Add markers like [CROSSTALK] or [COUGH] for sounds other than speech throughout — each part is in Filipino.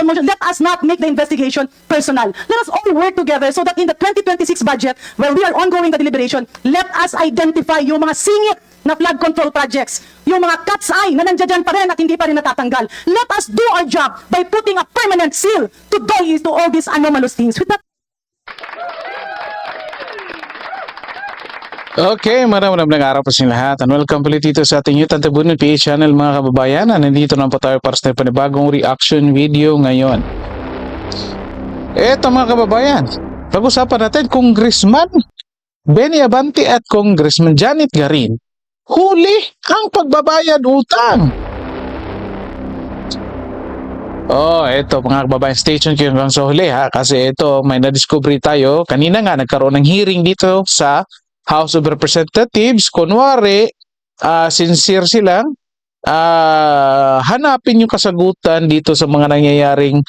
promotion. Let us not make the investigation personal. Let us all work together so that in the 2026 budget, where we are ongoing the deliberation, let us identify yung mga singit na flood control projects, yung mga cat's eye na nandiyan pa rin at hindi pa rin natatanggal. Let us do our job by putting a permanent seal to to all these anomalous things. With that, Okay, maraming maraming araw po sa lahat and welcome ulit dito sa ating YouTube Tabunan PH channel mga kababayan. Ah, Nandito na po tayo para sa panibagong reaction video ngayon. Eto mga kababayan, pag-usapan natin Congressman Benny Abante at Congressman Janet Garin huli ang pagbabayad utang. Oh, eto mga kababayan, stay tuned kayo hanggang sa huli ha kasi ito may na-discovery tayo. Kanina nga nagkaroon ng hearing dito sa House of Representatives. Kunwari, ah, sincere silang ah, hanapin yung kasagutan dito sa mga nangyayaring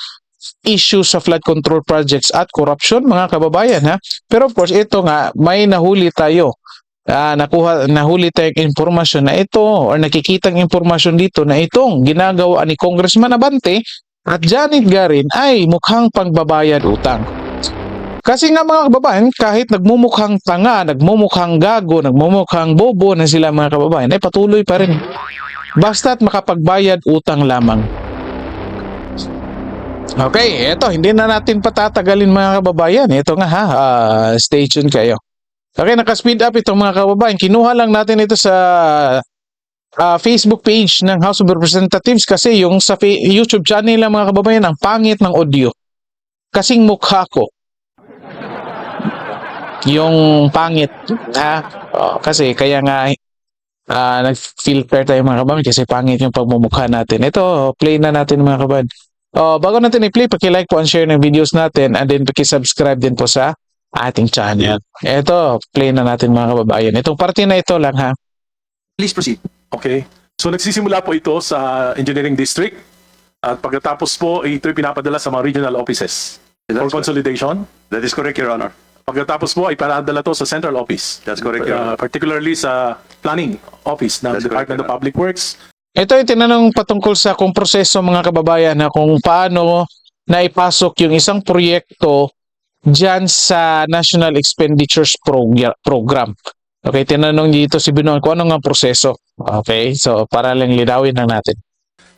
issues sa flood control projects at corruption mga kababayan ha. Pero of course ito nga may nahuli tayo. Ah, nakuha nahuli tayong impormasyon na ito or nakikitang impormasyon dito na itong ginagawa ni Congressman Abante at Janet Garin ay mukhang pangbabayad utang. Kasi nga mga kababayan, kahit nagmumukhang tanga, nagmumukhang gago, nagmumukhang bobo na sila mga kababayan, ay patuloy pa rin. Basta't makapagbayad utang lamang. Okay, eto, hindi na natin patatagalin mga kababayan. Ito nga ha, ah, stay tuned kayo. Okay, naka-speed up itong mga kababayan. Kinuha lang natin ito sa ah, Facebook page ng House of Representatives kasi yung sa YouTube channel ng mga kababayan, ang pangit ng audio. Kasing mukha ko yung pangit ha? Oh, kasi kaya nga ah, nag-filter tayo mga kababayan kasi pangit yung pagmumukha natin. Ito play na natin mga kababayan. Oh, bago natin i-play paki-like po and share ng videos natin and then paki-subscribe din po sa ating channel. Ito play na natin mga kababayan. Itong parte na ito lang ha? Please proceed. Okay. So nagsisimula po ito sa Engineering District. At pagkatapos po ito ay pinapadala sa mga regional offices. For That's consolidation. That is correct, Your Honor. Pagkatapos po ay paradala to sa central office. That's correct, Your Uh, particularly sa planning office ng That's correct, Department of Your Honor. Public Works. Ito ay tinanong patungkol sa kung proseso mga kababayan na kung paano naipasok yung isang proyekto dyan sa National Expenditures Prog- Program. Okay, tinanong dito si Binoy kung ano nga proseso. Okay, so para lang linawin lang natin.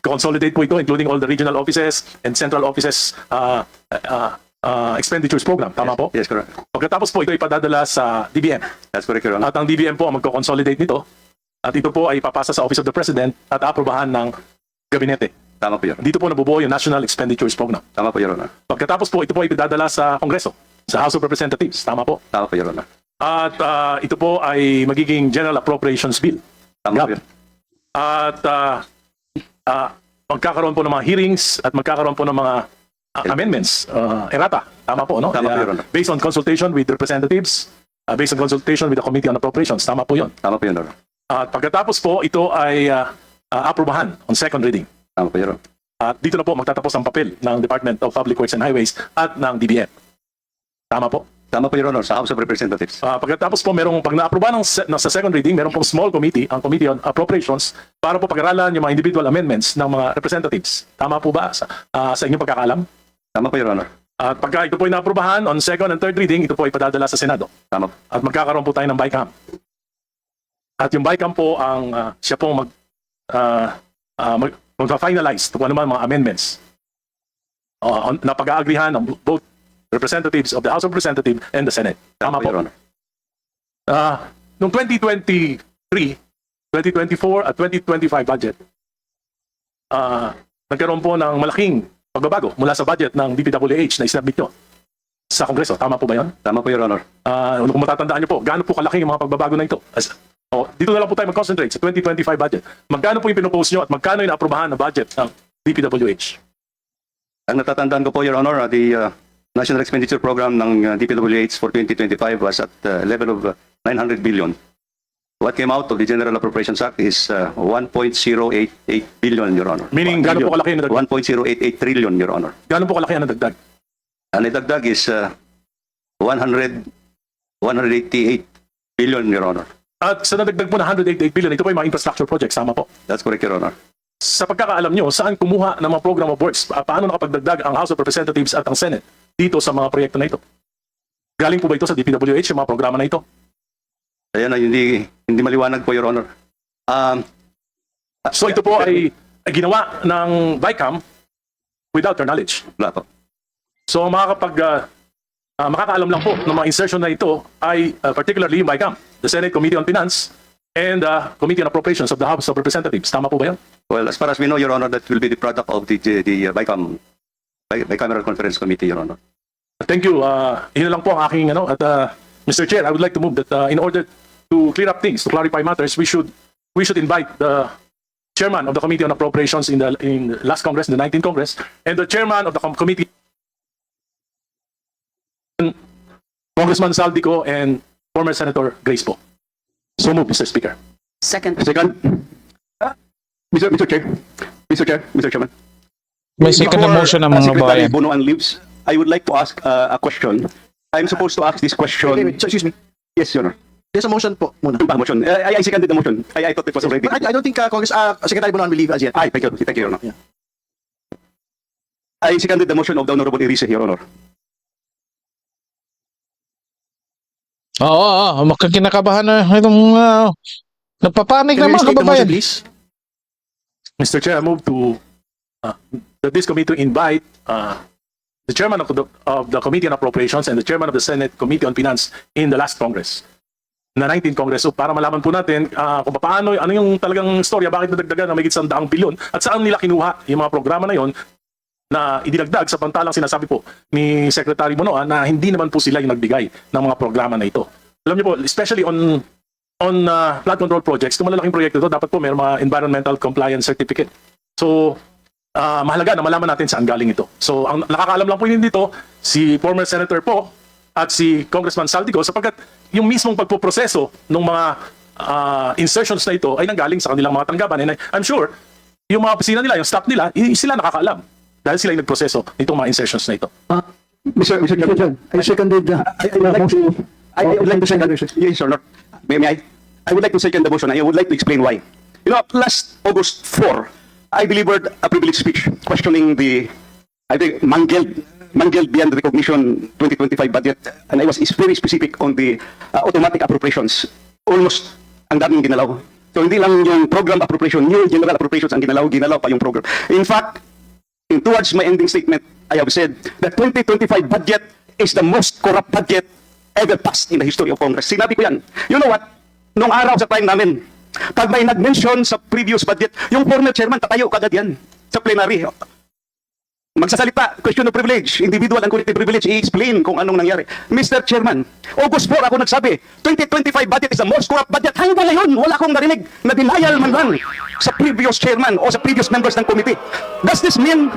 Consolidate po ito including all the regional offices and central offices uh, uh, uh, expenditures program. Tama po? Yes, correct. Pagkatapos po ito ay padadala sa DBM. That's correct, Your Honor. At ang DBM po ang magko-consolidate nito. At ito po ay papasa sa Office of the President at aprobahan ng gabinete. Tama po, Your Honor. Dito po nabubuo yung National Expenditures Program. Tama po, Your Honor. Pagkatapos po, ito po ay pinadala sa Kongreso, sa House of Representatives. Tama po. Tama po, Your Honor. At ah, ito po ay magiging General Appropriations Bill. Tama po, Your At ah, ah, magkakaroon po ng mga hearings at magkakaroon po ng mga ah, amendments, ah, errata. Tama po, no? Tama po, Your Honor. based on consultation with representatives, ah, based on consultation with the Committee on Appropriations. Tama po yun. Tama po, Your Honor. At pagkatapos po, ito ay ah, ah, aprobahan on second reading. Tama po, Your Honor. At dito na po magtatapos ang papel ng Department of Public Works and Highways at ng DBM. Tama po. Tama po, Your Honor, sa House of Representatives. Ah, pagkatapos po, merong pag na-aproba ng, se- ng sa second reading, merong pong small committee, ang Committee on Appropriations, para po pag-aralan yung mga individual amendments ng mga representatives. Tama po ba sa, ah, sa inyong pagkakalam? Tama po, Your Honor. At pagka ito po ay na-aprobahan on second and third reading, ito po ay padadala sa Senado. Tama po. At magkakaroon po tayo ng BICAM. At yung BICAM po ang ah, siya pong mag, ah, ah, mag, magpa-finalize kung ano man mga amendments uh, on, na pag-aagrihan ng both representatives of the House of Representatives and the Senate. Tama po, po. Your Honor. Ah, noong 2023, 2024 at 2025 budget, ah, nagkaroon po ng malaking pagbabago mula sa budget ng DPWH na isinabit nyo sa Kongreso. Tama po ba yun? Tama po, Your Honor. Ah, kung matatandaan nyo po, gaano po kalaki yung mga pagbabago na ito? As, oh, dito na lang po tayo mag-concentrate sa 2025 budget. Magkano po yung pinopose nyo at magkano yung aprubahan na budget ng DPWH? Ang natatandaan ko po, Your Honor, uh, the uh, National Expenditure Program ng uh, DPWH for 2025 was at uh, level of uh, 900 billion. What came out of the General Appropriations Act is uh, 1.088 billion, Your Honor. Meaning, gaano po kalaki yung nadagdag? 1.088 trillion, Your Honor. Gaano po kalaki ang nadagdag? Ang nadagdag is uh, 100, 188 billion, Your Honor. At sa nadagdag po na 188 billion, ito po yung mga infrastructure projects. Tama po. That's correct, Your Honor. sa pagkakaalam nyo, saan kumuha ng mga program of works? Pa- Paano nakapagdagdag ang House of Representatives at ang Senate dito sa mga proyekto na ito? Galing po ba ito sa DPWH, yung mga programa na ito? Ayan na, hindi, hindi maliwanag po, Your Honor. Um, So ito po ay ay ginawa ng VICAM without their knowledge. wala po. So makakapag ah, ah, makakaalam lang po ng mga insertion na ito ay ah, particularly yung BICAM, the Senate Committee on Finance and the Committee on Appropriations of the House of Representatives. Tama po ba yan? Well, as far as we know, Your Honor, that will be the product of the, the, the uh, BICAM, Bi- Bicameral Conference Committee, Your Honor. Thank you. Uh, yun lang po ang aking ano at uh, Mr. Chair, I would like to move that uh, in order to clear up things, to clarify matters, we should we should invite the chairman of the Committee on Appropriations in the in the last Congress, in the 19th Congress, and the chairman of the com- committee Congressman Saldico and former Senator Grace po. So move, Mr. Speaker. Second. Second, Mr. Mr. Chair, Mr. Chair, Mr. Chairman. May second na Before, motion ng uh, mga Secretary bayan. Bonoan leaves, I would like to ask uh, a question. I'm supposed to ask this question. Wait, wait, so, excuse me. Yes, Your Honor. There's a motion po muna. Ah, motion. Uh, I, I seconded the motion. I, I thought it was already. But I, I don't think uh, Congress, uh, Secretary Bonoan will leave as yet. Ay, thank you. Thank you, Your Honor. Yeah. I seconded the motion of the Honorable Irise, Your Honor. Oo, oo, oo. Makakinakabahan na itong uh, nagpapanik Can na mga kababayan. please? Mr. Chair, I move to uh, that this committee to invite uh, the chairman of the, of the Committee on Appropriations and the chairman of the Senate Committee on Finance in the last Congress, na 19th Congress. So para malaman po natin uh, kung paano, ano yung talagang storya, bakit nadagdagan na may sa daang bilyon at saan nila kinuha yung mga programa na yon na idinagdag sa pantalang sinasabi po ni Secretary Bonoan na hindi naman po sila yung nagbigay ng mga programa na ito. Alam niyo po, especially on on uh, flood control projects, kung malalaking proyekto ito, dapat po may mga environmental compliance certificate. So, ah, mahalaga na malaman natin saan galing ito. So, ang nakakaalam lang po yun dito, si former Senator po at si Congressman Saldico sapagkat yung mismong pagpoproseso ng mga ah, insertions na ito ay nanggaling sa kanilang mga tanggapan. And I'm sure, yung mga opisina nila, yung staff nila, sila nakakaalam dahil sila yung nagproseso nitong mga insertions na ito. Mr. Mr. Chairman, I seconded the I, I would like to. I, I would like to second. Yes, Your. May, may I? I would like to second the motion. I would like to explain why. You know, last August 4, I delivered a privileged speech questioning the, I think, mangled, mangled beyond recognition 2025 budget, and I was is very specific on the uh, automatic appropriations. Almost ang daming ginalaw. So hindi lang yung program appropriation, new general appropriations ang ginalaw, ginalaw pa yung program. In fact, in towards my ending statement, I have said that 2025 budget is the most corrupt budget ever passed in the history of Congress. Sinabi ko yan. You know what? Nung araw sa time namin, pag may nag-mention sa previous budget, yung former chairman, tatayo kagad yan sa plenary. Magsasalita, question of privilege, individual and collective privilege, i-explain kung anong nangyari. Mr. Chairman, August 4 ako nagsabi, 2025 budget is the most corrupt budget. Hanggang ngayon, wala akong narinig na denial man lang sa previous chairman o sa previous members ng committee. Does this mean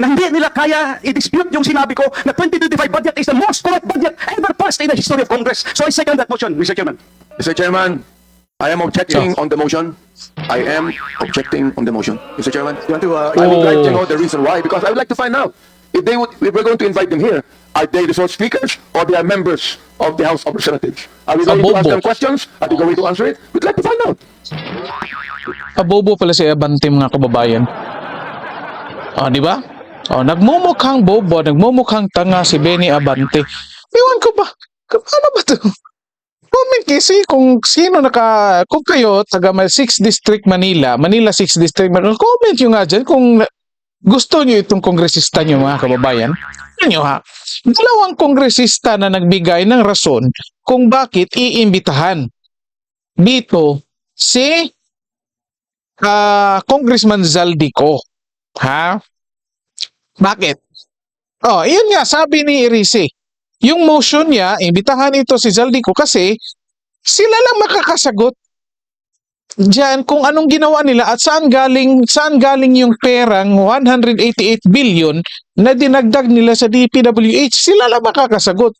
na hindi nila kaya i-dispute yung sinabi ko na 2025 budget is the most corrupt budget ever passed in the history of Congress? So I second that motion, Mr. Chairman. Mr. Chairman, I am objecting on the motion. I am objecting on the motion. Mr. Chairman, You want to, uh, I would like to Oh. know the reason why, because I would like to find out if they would, if we're going to invite them here, are they the sole speakers or they are members of the House of Representatives? Are we going to ask them questions? Are they going to answer it? We'd like to find out. Abobo pala si Abante mga kababayan. Ah, di ba? Oh, nagmumukhang bobo, nagmumukhang tanga si Benny Abante. Ewan ko ba? Ano ba to? Comment kasi kung sino naka, kung kayo, taga 6 District Manila, Manila 6 District Manila, comment nyo nga dyan kung gusto nyo itong kongresista nyo mga kababayan. Nyo ha? Dalawang kongresista na nagbigay ng rason kung bakit iimbitahan dito si ah Congressman Zaldico. Ha? Bakit? Oh, yun nga, sabi ni Irise. Yung motion niya, imbitahan ito si Zaldico kasi sila lang makakasagot diyan kung anong ginawa nila at saan galing saan galing yung perang 188 billion na dinagdag nila sa DPWH sila lang makakasagot.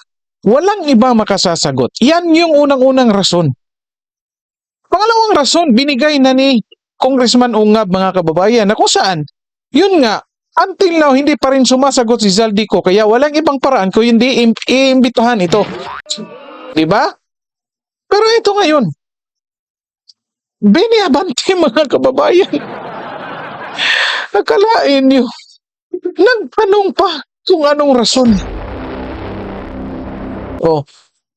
Walang iba makasasagot. Yan yung unang-unang rason. Pangalawang rason binigay na ni Congressman Ungab mga kababayan na kung saan yun nga until now hindi pa rin sumasagot si Zaldico kaya walang ibang paraan kung hindi im- iimbitahan ito di ba pero ito ngayon Benny Abante [LAUGHS] mga kababayan Nakalain niyo. Nagtanong pa kung anong rason. Oh,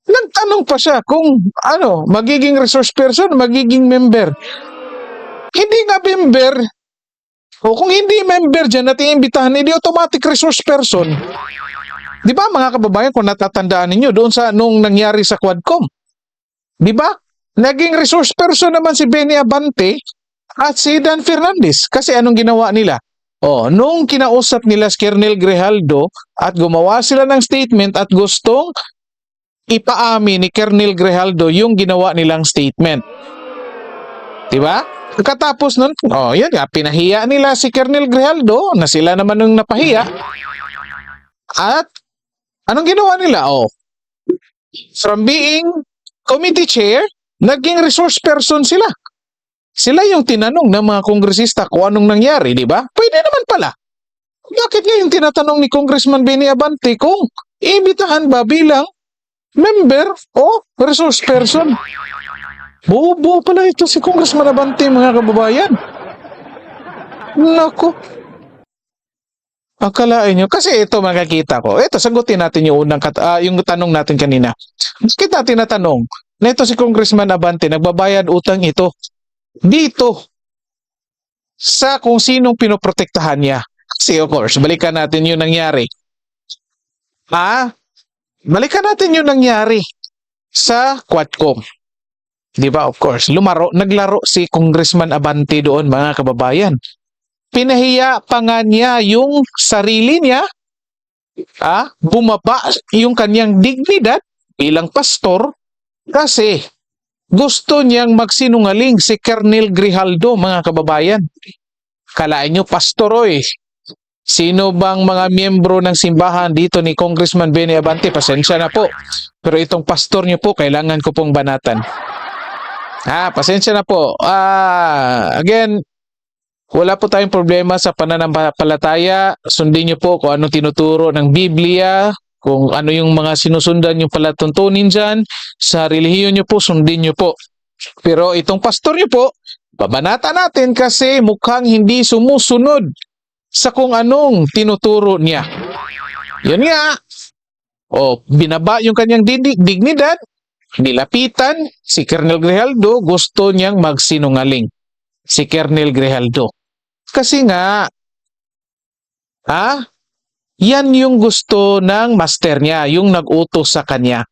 nagtanong pa siya kung ano, magiging resource person, magiging member. Hindi nga member. O kung hindi member dyan at iimbitahan, hindi automatic resource person. Di ba mga kababayan, kung natatandaan ninyo doon sa nung nangyari sa Quadcom? Di ba? Naging resource person naman si Benny Abante at si Dan Fernandez. Kasi anong ginawa nila? Oh, nung kinausap nila si Kernel Grijaldo at gumawa sila ng statement at gustong ipaamin ni Kernel Grijaldo yung ginawa nilang statement. Diba? Pagkatapos nun, oh, yun nga, pinahiya nila si Kernel Grijaldo na sila naman nung napahiya. At anong ginawa nila? Oh, from being committee chair, naging resource person sila. Sila yung tinanong ng mga kongresista kung anong nangyari, di ba? Pwede naman pala. Bakit ngayon tinatanong ni Congressman Benny Abante kung iimbitahan ba bilang member o resource person? Buo-buo pala ito si Congressman Abante, mga kababayan. Nako. Akalain nyo. Kasi ito makakita ko. Ito, sagutin natin yung unang kat- ah, yung tanong natin kanina. Bakit natin natanong na ito si Congressman Abante, nagbabayad utang ito dito sa kung sinong pinoprotektahan niya. Kasi of course, balikan natin yung nangyari. Ha? Balikan natin yung nangyari sa Quadcom. Di ba? Of course, lumaro, naglaro si Congressman Abante doon mga kababayan. Pinahiya pa nga niya yung sarili niya, ah, bumaba yung kanyang dignidad bilang pastor kasi gusto niyang magsinungaling si Kernel Grijaldo, mga kababayan. Kalain niyo, pastoroy. Sino bang mga miyembro ng simbahan dito ni Congressman Benny Abante? Pasensya na po. Pero itong pastor niyo po, kailangan ko pong banatan. Ah, pasensya na po. Ah, again, wala po tayong problema sa pananampalataya. Sundin niyo po kung anong tinuturo ng Biblia, kung ano yung mga sinusundan yung palatuntunin dyan, sa relihiyon niyo po, sundin niyo po. Pero itong pastor niyo po, babanata natin kasi mukhang hindi sumusunod sa kung anong tinuturo niya. Yun nga. O, binaba yung kanyang dignidad, nilapitan si Kernel Grijaldo, gusto niyang magsinungaling. Si Kernel Grijaldo. Kasi nga, ha? Yan yung gusto ng master niya, yung nag-utos sa kanya.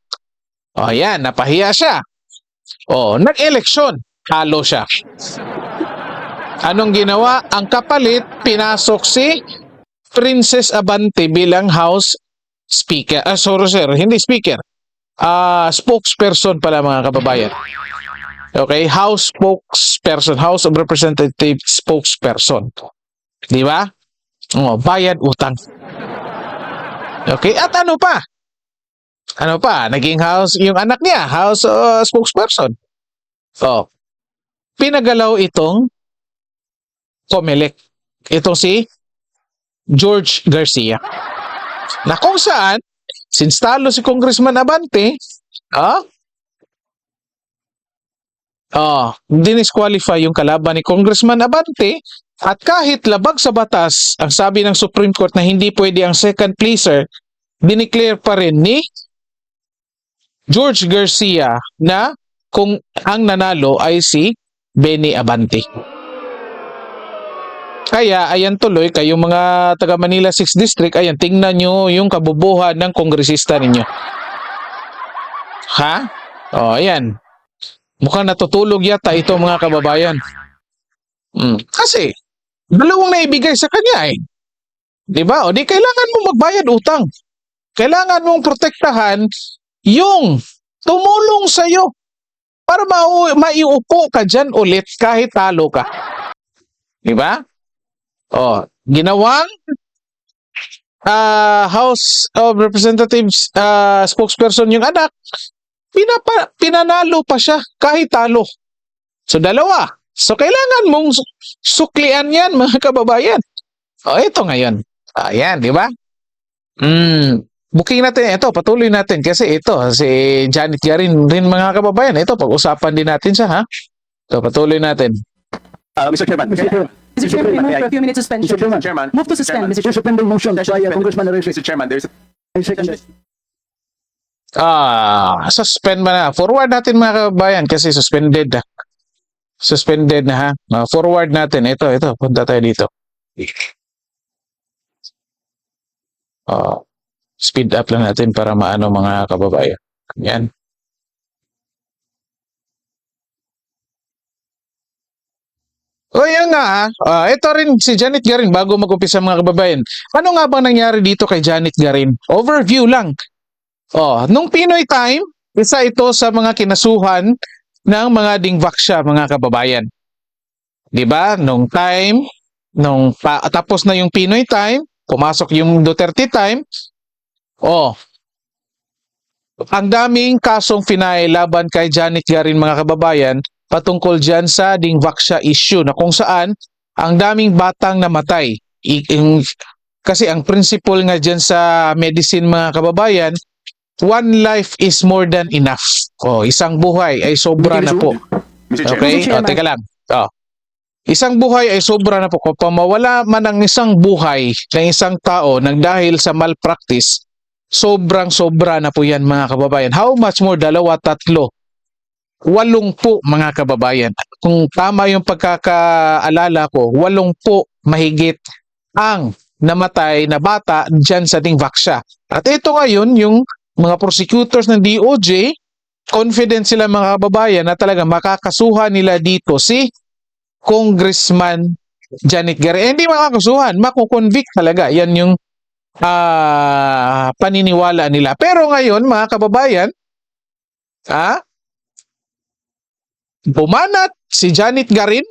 O yan, napahiya siya. O, nag-eleksyon, halo siya. Anong ginawa? Ang kapalit, pinasok si Princess Abante bilang House Speaker. Ah, sorry sir, hindi speaker. Ah, spokesperson pala mga kababayan. Okay, House spokesperson, House of Representatives spokesperson. Di ba? Oh, bayad utang. Okay, at ano pa? Ano pa? Naging house, yung anak niya, house uh, spokesperson. Oh, pinagalaw itong Comelec. Itong si George Garcia. Na kung saan, since talo si Congressman Abante, ah, ah, dinisqualify yung kalaban ni Congressman Abante at kahit labag sa batas, ang sabi ng Supreme Court na hindi pwede ang second placer, dineclare pa rin ni George Garcia na kung ang nanalo ay si Benny Abante. Kaya ayan tuloy kayong mga taga Manila 6 District, ayan tingnan nyo yung kabubuhan ng kongresista ninyo. Ha? O ayan. Mukhang natutulog yata ito mga kababayan. Hmm. Kasi dalawang naibigay sa kanya eh. 'Di ba? O di kailangan mo magbayad utang. Kailangan mong protektahan yung tumulong sa iyo para mau maiupo ka diyan ulit kahit talo ka. 'Di ba? Oh, ginawang ah, House of Representatives ah, spokesperson yung anak, pinapa, pinanalo pa siya kahit talo. So dalawa. So kailangan mong su- suklian yan [LAUGHS] mga kababayan. Oh, ito ngayon. Ayan, di ba? Mm, booking natin ito, patuloy natin kasi ito si Janet Garin rin mga kababayan. Ito pag-usapan din natin siya ha. Ito patuloy natin. Uh, Mr. Chairman. Mr. Chairman, we move for a few minutes suspension. Mr. Chairman. Chairman. Move to suspend, Mr. Chair. Suspending motion by uh, Congressman Arrese. Mr. Chairman, there's a I second it. Ah, suspend ba na? Forward natin mga kababayan kasi suspended na. Suspended na ha. Forward natin. Ito, ito. Punta tayo dito. Ah, speed up lang natin para maano mga kababayan. Yan. O yan nga ha. Ah, ito rin si Janet Garin bago mag-umpisa mga kababayan. Ano nga bang nangyari dito kay Janet Garin? Overview lang. Oh, nung Pinoy Time, isa ito sa mga kinasuhan ng mga dingvaksya, mga kababayan. 'Di ba? Nung time, nung tapos na yung Pinoy Time, pumasok yung Duterte Time. Oh. Ang daming kasong finay laban kay Janet Garin mga kababayan patungkol diyan sa dingvaksya issue na kung saan ang daming batang namatay. I- yung- kasi ang principle nga diyan sa medicine mga kababayan, one life is more than enough. Oh, isang buhay ay sobra na po. Okay? Mr. Chairman. O, teka lang. Oh. Isang buhay ay sobra na po. Kung mawala man ang isang buhay ng isang tao nang dahil sa malpractice, sobrang sobra na po yan mga kababayan. How much more? Dalawa, tatlo. Walong po mga kababayan. Kung tama yung pagkakaalala ko, walong po mahigit ang namatay na bata dyan sa Dingvaksya. At ito ngayon, yung mga prosecutors ng DOJ, confident sila mga kababayan na talaga makakasuhan nila dito si Congressman Janet Garre. Eh, hindi makakasuhan, makukonvict talaga. Yan yung ah, paniniwala nila. Pero ngayon, mga kababayan, ah, bumanat si Janet Garin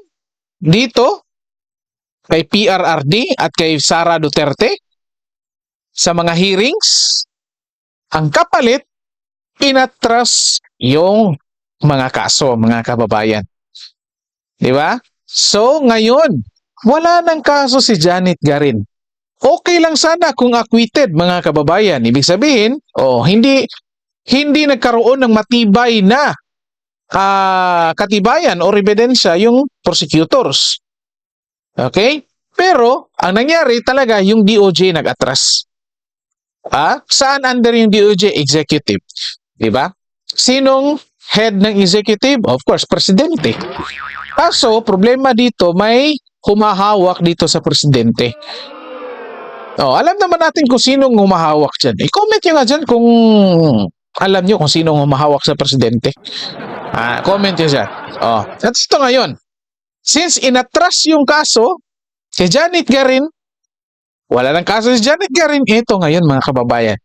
dito kay PRRD at kay Sara Duterte sa mga hearings. Ang kapalit, inatras yung mga kaso, mga kababayan. Di ba? So, ngayon, wala nang kaso si Janet Garin. Okay lang sana kung acquitted, mga kababayan. Ibig sabihin, oh, hindi hindi nagkaroon ng matibay na ah, katibayan o ebidensya yung prosecutors. Okay? Pero, ang nangyari talaga, yung DOJ nag-atras. Ah, saan under yung DOJ? Executive. Di ba? Sinong head ng executive? Of course, presidente. Kaso, problema dito, may humahawak dito sa presidente. Oh, alam naman natin kung sinong humahawak dyan. I-comment nyo nga dyan kung alam nyo kung sinong humahawak sa presidente. Ah, comment nyo dyan. Oh, at ito ngayon. Since inatras yung kaso, si Janet Garin, wala nang kaso si Janet Garin, ito ngayon mga kababayan.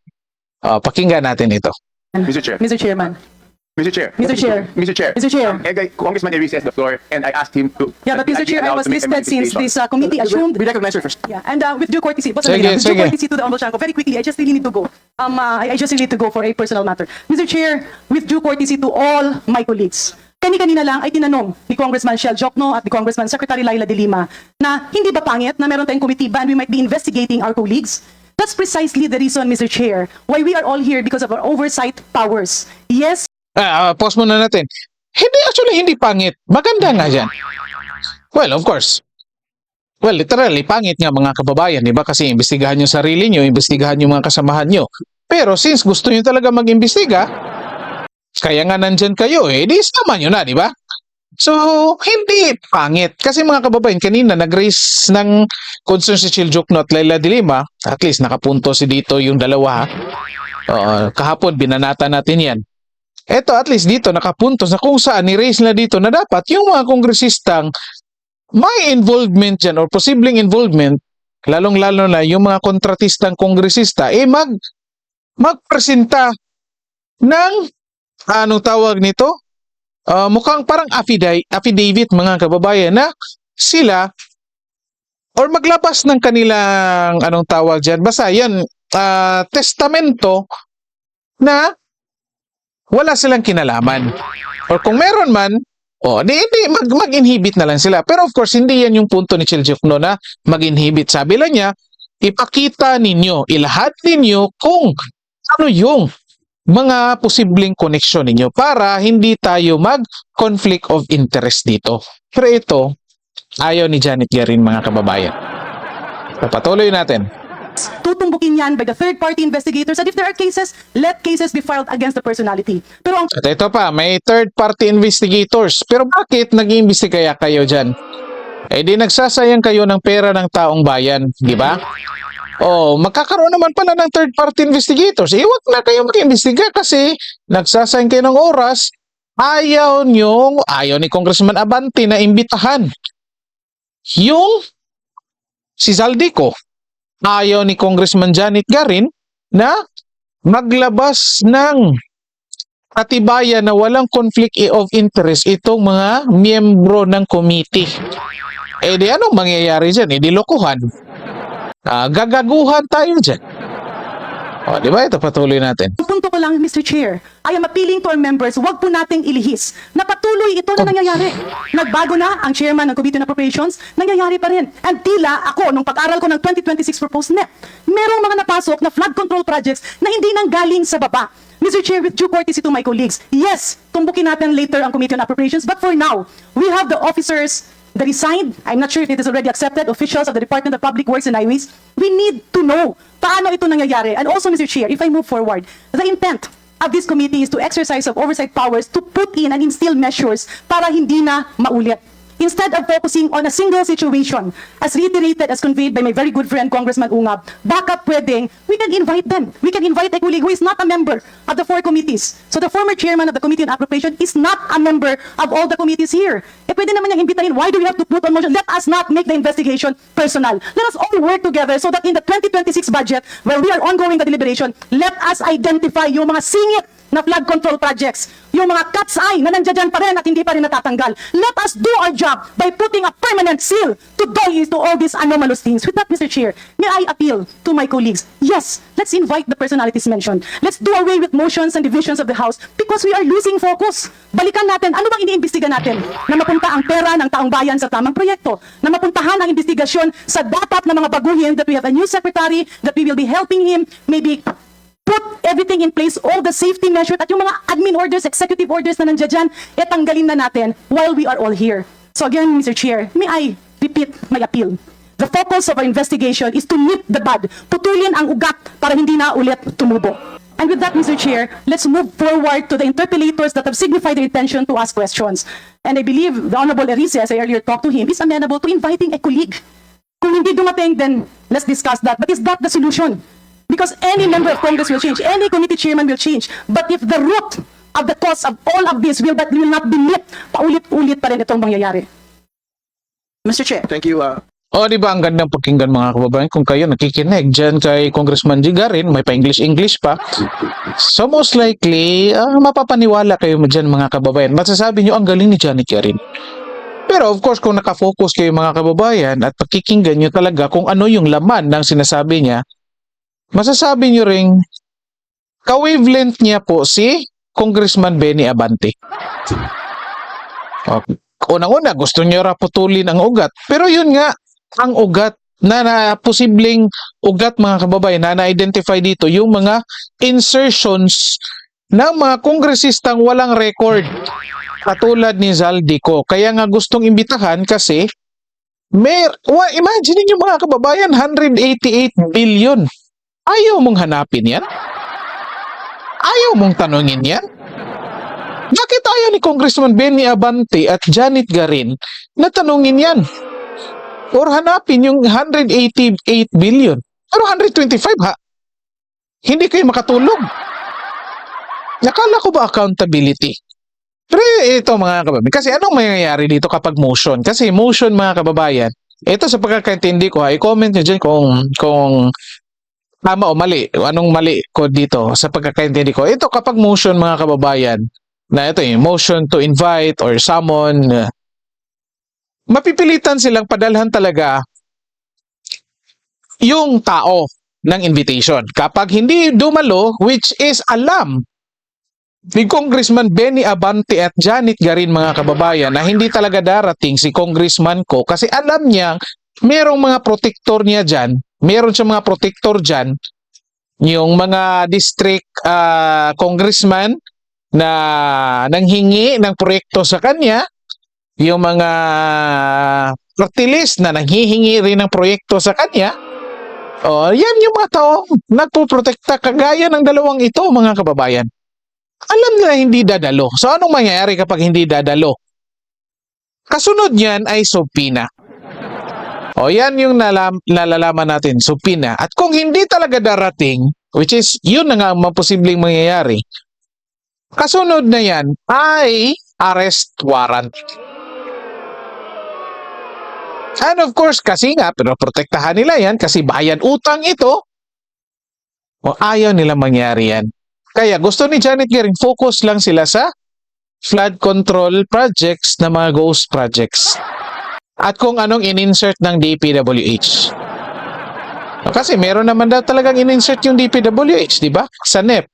Oh, pakinggan natin ito. Mr. Chair. Mr. Chairman. Mr. Chair. Mr. Chair. Mr. Chair. Mr. Chair. Eh, guy- Congressman Erice has the floor and I asked him to... Yeah, but Mr. Chair, I was listed since this uh, committee assumed We recognize her first. Yeah, and uh, with due courtesy, but Sige, with due courtesy to the Honorable Chanko, very quickly, I just really need to go. Um, uh, I I just really need to go for a personal matter. Mr. Chair, with due courtesy to all my colleagues, kani-kanina lang ay tinanong ni Congressman Shell Jokno at ni Congressman Secretary Laila de Lima na hindi ba pangit na meron tayong komitiba and we might be investigating our colleagues? That's precisely the reason, Mr. Chair, why we are all here because of our oversight powers. Yes, Ah, ah, pause muna natin. Hindi, actually, hindi pangit. Maganda nga yan. Well, of course. Well, literally, pangit nga mga kababayan, di ba? Kasi imbestigahan nyo sarili nyo, imbestigahan nyo mga kasamahan nyo. Pero since gusto nyo talaga mag-imbestiga, kaya nga nandyan kayo, eh, di sama nyo na, di ba? So, hindi pangit. Kasi mga kababayan, kanina nag-raise ng concern si Chiljok at Laila Dilima. At least nakapunto si dito yung dalawa. Oo, kahapon, binanata natin yan. Eto at least dito nakapuntos na kung saan ni-raise na dito na dapat yung mga kongresistang may involvement dyan or posibleng involvement, lalong-lalo na yung mga kontratistang kongresista, eh mag, magpresenta ng, anong tawag nito? Ah, mukhang parang affidavit, mga kababayan na sila or maglabas ng kanilang anong tawag dyan. Basta yan, ah, testamento na wala silang kinalaman. Or kung meron man, oh, di, di mag, mag-inhibit na lang sila. Pero of course, hindi yan yung punto ni Chiljuk no na mag-inhibit. Sabi lang niya, ipakita ninyo, ilahad ninyo kung ano yung mga posibleng koneksyon ninyo para hindi tayo mag-conflict of interest dito. Pero ito, Ayaw ni Janet Garin mga kababayan. Patuloy natin. Tutumbukin yan by the third-party investigators. And if there are cases, let cases be filed against the personality. Pero ang At ito pa, may third-party investigators. Pero bakit nag-iimbestiga kayo dyan? Eh di nagsasayang kayo ng pera ng taong bayan, di ba? Oh, magkakaroon naman pala ng third-party investigators. Eh, wag na kayo mag-imbestiga kasi nagsasayang kayo ng oras. Ayaw nyo, ayaw ni Congressman Abante na imbitahan. Yung si Zaldico, ayaw ni Congressman Janet Garin na maglabas ng katibayan na walang conflict of interest itong mga miyembro ng committee. Eh di anong mangyayari dyan? Eh di lokohan. Ah, gagaguhan tayo dyan. O, di ba? Ito patuloy natin. Punto ko lang, Mr. Chair, I am appealing to our members, wag po nating ilihis na patuloy ito na nangyayari. Nagbago na ang chairman ng Committee on Appropriations, nangyayari pa rin. And tila ako, nung pag-aral ko ng 2026 proposed NEP, merong mga napasok na flood control projects na hindi nang galing sa baba. Mr. Chair, with due courtesy to my colleagues, yes, tumbukin natin later ang Committee on Appropriations, but for now, we have the officers that resigned, I'm not sure if it is already accepted, officials of the Department of Public Works and Highways, we need to know paano ito nangyayari. And also, Mr. Chair, if I move forward, the intent of this committee is to exercise of oversight powers to put in and instill measures para hindi na maulit. Instead of focusing on a single situation, as reiterated, as conveyed by my very good friend Congressman Ungab, backup pwedeng, we can invite them. We can invite a colleague who is not a member of the four committees. So the former chairman of the Committee on Appropriation is not a member of all the committees here. Eh pwede naman niyang imbitahin, why do we have to put on motion? Let us not make the investigation personal. Let us all work together so that in the 2026 budget, where we are ongoing the deliberation, let us identify yung mga singit na flood control projects, yung mga cat's eye na nandiyan pa rin at hindi pa rin natatanggal. Let us do our job by putting a permanent seal to dolly to all these anomalous things. With that, Mr. Chair, may I appeal to my colleagues, yes, let's invite the personalities mentioned. Let's do away with motions and divisions of the House because we are losing focus. Balikan natin, ano bang iniimbestiga natin? Na mapunta ang pera ng taong bayan sa tamang proyekto. Na mapuntahan ang investigasyon sa dapat na mga baguhin that we have a new secretary, that we will be helping him, maybe put everything in place, all the safety measures at yung mga admin orders, executive orders na nandiyan dyan, e tanggalin na natin while we are all here. So again, Mr. Chair, may I repeat my appeal. The focus of our investigation is to nip the bud, putulin ang ugat para hindi na ulit tumubo. And with that, Mr. Chair, let's move forward to the interpellators that have signified their intention to ask questions. And I believe the Honorable Erice, as I earlier talked to him, is amenable to inviting a colleague. Kung hindi dumating, then let's discuss that. But is that the solution? Because any member of Congress will change, any committee chairman will change. But if the root of the cause of all of this will, but will not be nipped, paulit-ulit pa rin itong mangyayari. Mr. Chair. Thank you, uh, O, di ba ang gandang pakinggan mga kababayan kung kayo nakikinig dyan kay Congressman Jigarin, may pa-English-English pa. So most likely, ah, mapapaniwala kayo dyan mga kababayan. Masasabi nyo, ang galing ni Janet Garin. Pero of course, kung nakafocus kayo mga kababayan at pakikinggan nyo talaga kung ano yung laman ng sinasabi niya, masasabi nyo ring ka-wavelength niya po si Congressman Benny Abante. Okay. Unang-una, gusto niya raputulin ang ugat. Pero yun nga, ang ugat na, na posibleng ugat mga kababayan na na-identify dito, yung mga insertions ng mga kongresistang walang record. Katulad ni Zaldico. Kaya nga gustong imbitahan kasi may, wa, imagine niyo mga kababayan, 188 billion. Ayaw mong hanapin yan? Ayaw mong tanungin yan? Bakit ayaw ni Congressman Benny Abante at Janet Garin na tanungin yan? Or hanapin yung 188 billion. Pero 125 ha? Hindi kayo makatulog. Nakala ko ba accountability? Pero ito mga kababayan, kasi anong mangyayari dito kapag motion? Kasi motion mga kababayan, ito sa pagkakaintindi ko ha, i-comment nyo dyan kung, kung tama o mali. Anong mali ko dito sa pagkakaintindi ko? Ito kapag motion mga kababayan, na ito yung motion to invite or summon, mapipilitan silang padalhan talaga yung tao ng invitation. Kapag hindi dumalo, which is alam ni Congressman Benny Abante at Janet Garin mga kababayan na hindi talaga darating si Congressman ko kasi alam niya merong mga protector niya dyan, meron siya mga protector dyan, yung mga district ah, congressman na nanghingi ng proyekto sa kanya, yung mga party list na nanghihingi rin ng proyekto sa kanya, oh, yan yung mga tao nagpuprotekta kagaya ng dalawang ito, mga kababayan. Alam na hindi dadalo. So anong mangyayari kapag hindi dadalo? Kasunod niyan ay subpina. O yan yung nalam, nalalaman natin, subpina. At kung hindi talaga darating, which is yun na nga ang mga posibleng mangyayari, kasunod na yan ay arrest warrant. And of course, kasi nga, pero protektahan nila yan kasi bayan utang ito, o ayaw nila mangyari yan. Kaya gusto ni Janet Gering focus lang sila sa flood control projects na mga ghost projects. At kung anong in-insert ng DPWH. Kasi meron naman daw talagang in-insert yung DPWH, di ba? Sa NEP.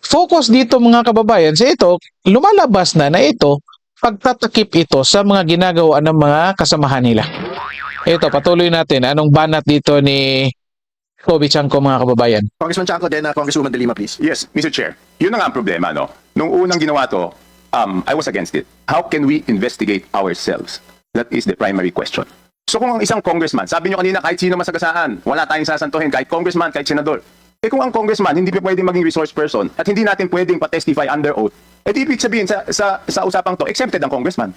Focus dito mga kababayan sa ito, lumalabas na na ito, pagtatakip ito sa mga ginagawa ng mga kasamahan nila. Ito, patuloy natin. Anong banat dito ni Kobe Chanko mga kababayan? Congressman Chanco, then uh, Congresswoman De Lima, please. Yes, Mr. Chair. Yun na nga ang problema, no? Nung unang ginawa to, um, I was against it. How can we investigate ourselves? That is the primary question. So kung ang isang congressman, sabi nyo kanina kahit sino masagasaan, wala tayong sasantuhin, kahit congressman, kahit senador. Eh kung ang congressman hindi pa pwedeng maging resource person at hindi natin pwedeng pa-testify under oath, eh di ibig sabihin sa, sa, sa usapang to, exempted ang congressman.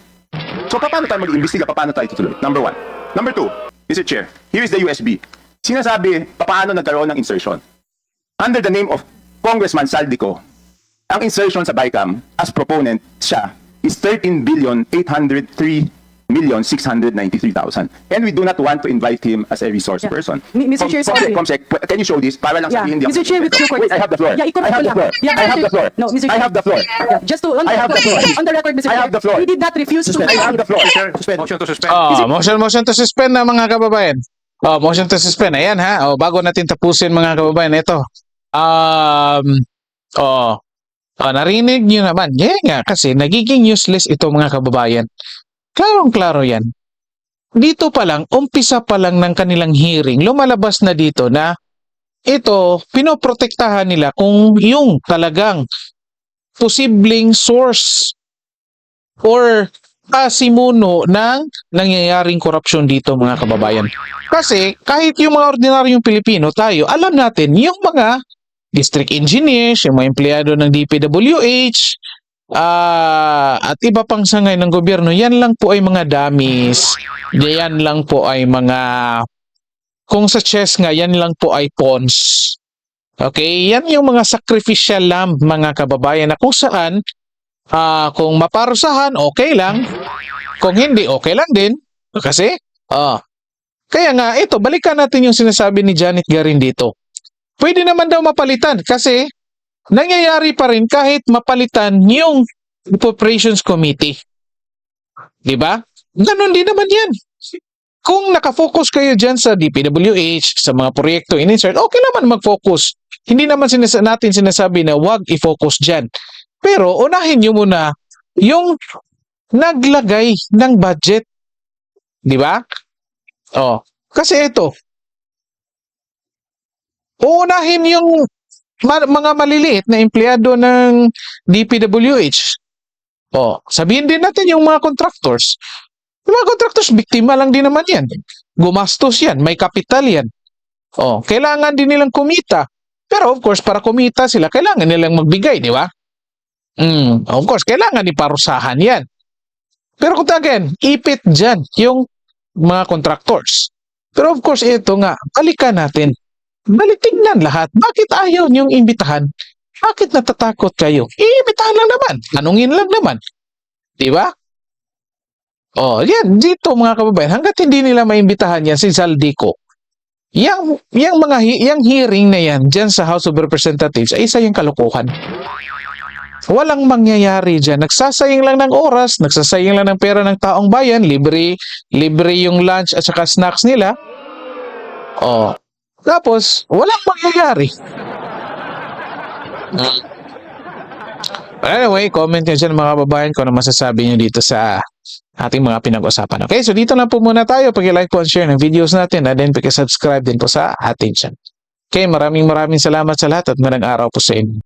So paano tayo mag-imbestiga? Paano tayo tutuloy? Number one. Number two, Mr. Chair, here is the USB. Sinasabi, paano nagkaroon ng insertion? Under the name of Congressman Saldico, ang insertion sa BICAM as proponent siya is 13 billion 803 million 693,000. And we do not want to invite him as a resource Yeah. person. Mi- Mr. Chair, sorry. Comsec, can you show this? Para lang Yeah, sabihin hindi Mr. Chair, with due Wait, I have the floor. Yeah, I have the floor. Yeah, I have the floor. No, Mr. I Chair. have the floor. Yeah, just to, on the I have record, the floor. on the record, Mr. I have Chair, the floor. he did not refuse to. I have the floor. Motion to suspend. Oh, motion, motion to suspend na mga kababayan. Oh, motion to suspend. Ayan ha. Oh, bago natin tapusin mga kababayan, ito. Um, oh, oh, narinig nyo naman. Yeah nga, kasi nagiging useless ito mga kababayan. Klarong-klaro yan. Dito pa lang, umpisa pa lang ng kanilang hearing, lumalabas na dito na ito, pinoprotektahan nila kung yung talagang posibleng source or pasimuno ng nangyayaring korupsyon dito mga kababayan. Kasi kahit yung mga ordinaryong Pilipino tayo, alam natin yung mga district engineers, yung mga empleyado ng DPWH, ah, at iba pang sangay ng gobyerno, yan lang po ay mga dummies. Yan lang po ay mga kung sa chess nga, yan lang po ay pawns. Okay, yan yung mga sacrificial lamb mga kababayan na kung saan Ah, kung maparusahan, okay lang. Kung hindi, okay lang din. Kasi, ah, kaya nga, ito, balikan natin yung sinasabi ni Janet Garin dito. Pwede naman daw mapalitan kasi nangyayari pa rin kahit mapalitan yung Appropriations Committee. Di ba? Ganon din naman yan. Kung nakafocus kayo dyan sa DPWH, sa mga proyekto in-insert, okay naman mag-focus. Hindi naman sinasa- natin sinasabi na wag i-focus dyan. Pero unahin nyo muna yung naglagay ng budget. Di ba? Oh, kasi ito. Uunahin yung ma- mga maliliit na empleyado ng DPWH. Oh, sabihin din natin yung mga contractors. Yung mga contractors, biktima lang din naman yan. Gumastos yan, may kapital yan. Oh, kailangan din nilang kumita. Pero of course, para kumita sila, kailangan nilang magbigay, di ba? Mm, of course, kailangan iparusahan yan. Pero kung again, ipit dyan yung mga contractors. Pero of course, ito nga, balikan natin. Balik tignan lahat. Bakit ayaw niyong imbitahan? Bakit natatakot kayo? Iimbitahan lang naman. Tanungin lang naman. Di ba? Oh, yan. Dito mga kababayan, hanggat hindi nila maimbitahan yan si Saldico, yang, yang mga yang hearing na yan dyan sa House of Representatives ay isa yung kalukuhan. Walang mangyayari dyan. Nagsasayang lang ng oras, nagsasayang lang ng pera ng taong bayan, libre, libre yung lunch at saka snacks nila. Oh. Tapos, walang mangyayari. Anyway, comment nyo dyan mga babayan kung ano masasabi nyo dito sa ating mga pinag-usapan. Okay, so dito lang po muna tayo. Pag-like po and share ng videos natin and then pag-subscribe din po sa ating channel. Okay, maraming maraming salamat sa lahat at magandang araw po sa inyo.